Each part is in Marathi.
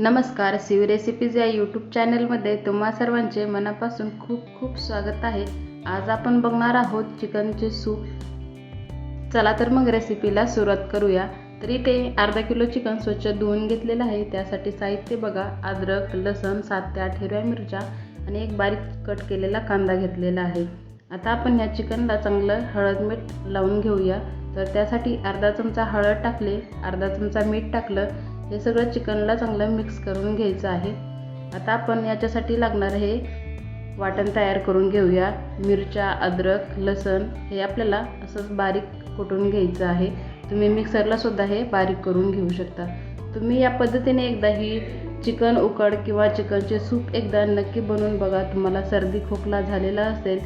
नमस्कार शिव रेसिपीज या यूट्यूब चॅनलमध्ये तुम्हा सर्वांचे मनापासून खूप खूप स्वागत आहे. आज आपण बघणार आहोत चिकनचे सूप चला तर मग रेसिपीला सुरुवात करूया. तर इथे अर्धा किलो चिकन स्वच्छ धुवून घेतलेलं आहे. त्यासाठी साहित्य बघा. अद्रक लसण सात ते आठ हिरव्या मिरच्या आणि एक बारीक कट केलेला कांदा घेतलेला आहे. आता आपण या चिकनला चांगलं हळद मीठ लावून घेऊया. तर त्यासाठी अर्धा चमचा हळद टाकले. अर्धा चमचा मीठ टाकलं. हे सगळं चिकनला चांगलं मिक्स करून घ्यायचं आहे. आता आपण याच्यासाठी लागणार हे वाटण तयार करून घेऊया. मिरच्या अद्रक लसण हे आपल्याला असंच बारीक कुटून घ्यायचं आहे. तुम्ही मिक्सरला सुद्धा हे बारीक करून घेऊ शकता. तुम्ही या पद्धतीने एकदा ही चिकन उकड किंवा चिकनचे सूप एकदा नक्की बनवून बघा. तुम्हाला सर्दी खोकला झालेला असेल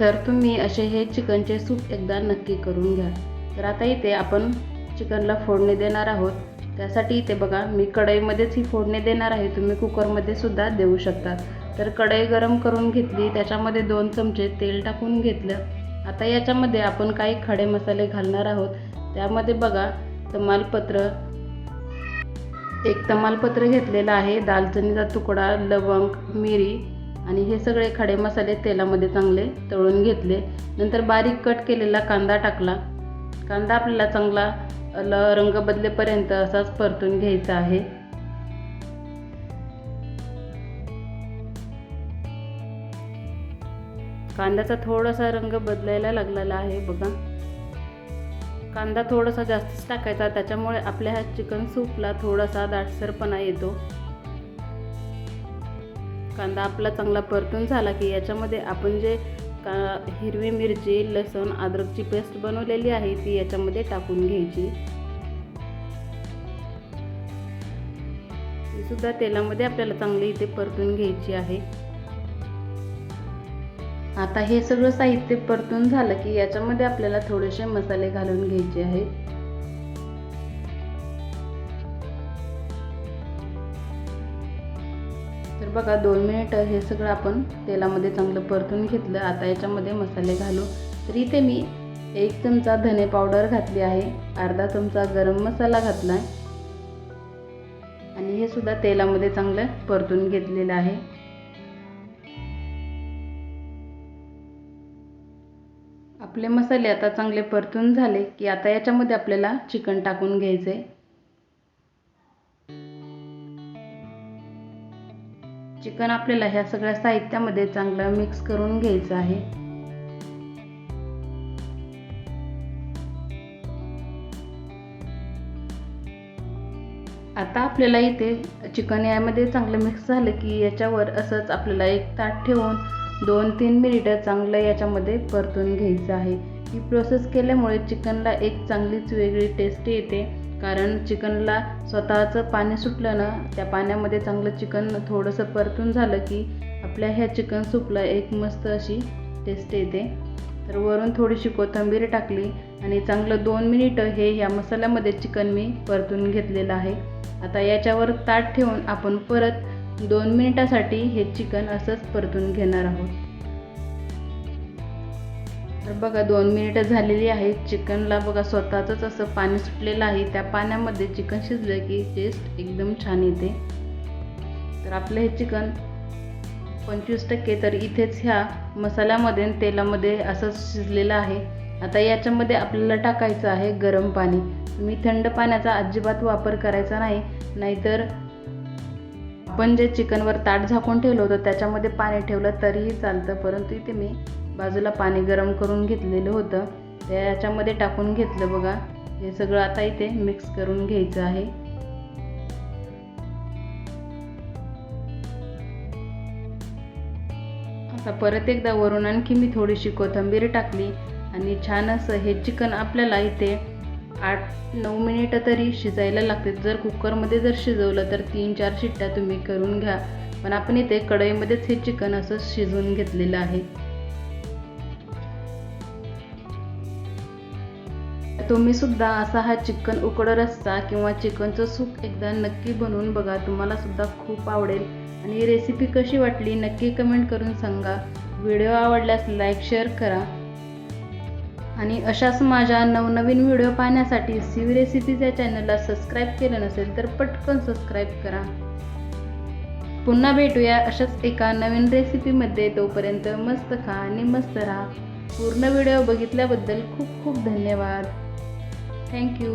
तर तुम्ही असे हे चिकनचे सूप एकदा नक्की करून घ्या. तर आता इथे आपण चिकनला फोडणी देणार आहोत. त्यासाठी इथे बघा मी कढईमध्येच ही फोडणी देणार आहे. तुम्ही कुकरमध्ये सुद्धा देऊ शकता. तर कढई गरम करून घेतली त्याच्यामध्ये दोन चमचे तेल टाकून घेतलं. आता याच्यामध्ये आपण काही खडे मसाले घालणार आहोत. त्यामध्ये बघा तमालपत्र. एक तमालपत्र घेतलेलं आहे दालचिनीचा तुकडा लवंग मिरी आणि हे सगळे खडे मसाले तेलामध्ये चांगले तळून घेतले. नंतर बारीक कट केलेला कांदा टाकला. कांदा आपल्याला चांगला ल रंग बदलेपर्यंत असाच परतून घ्यायचा आहे. कांद्याचा थोडासा रंग बदलायला लागलेला आहे बघा. कांदा थोडासा जास्तच टाकायचा त्याच्यामुळे आपल्या ह्या चिकन सूपला थोडासा दाटसरपणा येतो. कांदा आपला चांगला परतून झाला की याच्यामध्ये आपण जे का हिरवी मिरची लसूण अद्रकची पेस्ट बनवलेली आहे ती याच्यामध्ये टाकून घ्यायची. सुद्धा तेलामध्ये आपल्याला चांगली इथे परतून घ्यायची आहे. आता हे सगळं साहित्य परतून झालं की याच्यामध्ये आपल्याला थोडेसे मसाले घालून घ्यायचे आहेत. बघा दोन मिनिटं हे सगळं आपण तेलामध्ये चांगलं परतून घेतलं. आता याच्यामध्ये मसाले घालू. तर इथे मी एक चमचा धने पावडर घातली आहे. अर्धा चमचा गरम मसाला घातला आहे आणि हे सुद्धा तेलामध्ये चांगलं परतून घेतलेलं आहे. आपले मसाले आता चांगले परतून झाले की आता याच्यामध्ये आपल्याला चिकन टाकून घ्यायचं चिकन आपल्याला ह्या सगळ्या साहित्यामध्ये चांगलं मिक्स करून घ्यायचं आहे. आता आपल्याला इथे चिकन यामध्ये चांगलं मिक्स झालं की याच्यावर असंच आपल्याला एक ताट ठेवून दोन तीन मिनिटं चांगलं याच्यामध्ये परतून घ्यायचं आहे. ही प्रोसेस केल्यामुळे चिकनला एक चांगलीच वेगळी टेस्ट येते. कारण चिकनला स्वतःचं पाणी सुटलं ना त्या पाण्यामध्ये चांगलं चिकन थोडंसं परतून झालं की आपल्या ह्या चिकन सूपला एक मस्त अशी टेस्ट येते. तर वरून थोडीशी कोथिंबीर टाकली आणि चांगलं दोन मिनिटं हे ह्या मसाल्यामध्ये चिकन मी परतून घेतलेलं आहे. आता याच्यावर ताट ठेवून आपण परत दोन मिनिटासाठी हे चिकन असंच परतून घेणार आहोत. तर बघा दोन मिनिटं झालेली आहेत. चिकनला बघा स्वतःचंच असं पाणी सुटलेलं आहे. त्या पाण्यामध्ये चिकन शिजलं की टेस्ट एकदम छान येते. तर आपलं हे चिकन पंचवीस टक्के तर इथेच ह्या मसाल्यामध्ये तेलामध्ये असंच शिजलेलं आहे. आता याच्यामध्ये आपल्याला टाकायचं आहे गरम पाणी. तुम्ही थंड पाण्याचा अजिबात वापर करायचा नाही. नाहीतर आपण जे चिकनवर ताट झाकून ठेवलं होतं त्याच्यामध्ये पाणी ठेवलं तरीही चालतं. परंतु इथे मी बाजूला पाणी गरम करून घेतलेलं होतं. ते याच्यामध्ये टाकून घेतलं बघा. हे सगळं आता इथे मिक्स करून घ्यायचं आहे. आता परत एकदा वरून आणखी मी थोडीशी कोथिंबीर टाकली आणि छान असं हे चिकन आपल्याला इथे आठ नऊ मिनिटं तरी शिजायला लागते जर कुकरमध्ये जर शिजवलं तर तीन चार शिट्ट्या तुम्ही करून घ्या. पण आपण इथे कढईमध्येच हे चिकन असं शिजवून घेतलेलं आहे. तुम्ही सुद्धा असा हा चिकन उकड रस्सा किंवा चिकनचं सूप एकदा नक्की बनवून बघा. तुम्हाला सुद्धा खूप आवडेल. आणि रेसिपी कशी वाटली नक्की कमेंट करून सांगा. व्हिडिओ आवडल्यास लाईक शेअर करा. आणि अशाच माझ्या नवनवीन व्हिडिओ पाहण्यासाठी सिव रेसिपीज या चॅनलला सबस्क्राईब केलं नसेल तर पटकन सबस्क्राईब करा. पुन्हा भेटूया अशाच एका नवीन रेसिपीमध्ये तोपर्यंत मस्त खा आणि मस्त राहा. पूर्ण व्हिडिओ बघितल्याबद्दल खूप खूप धन्यवाद. Thank you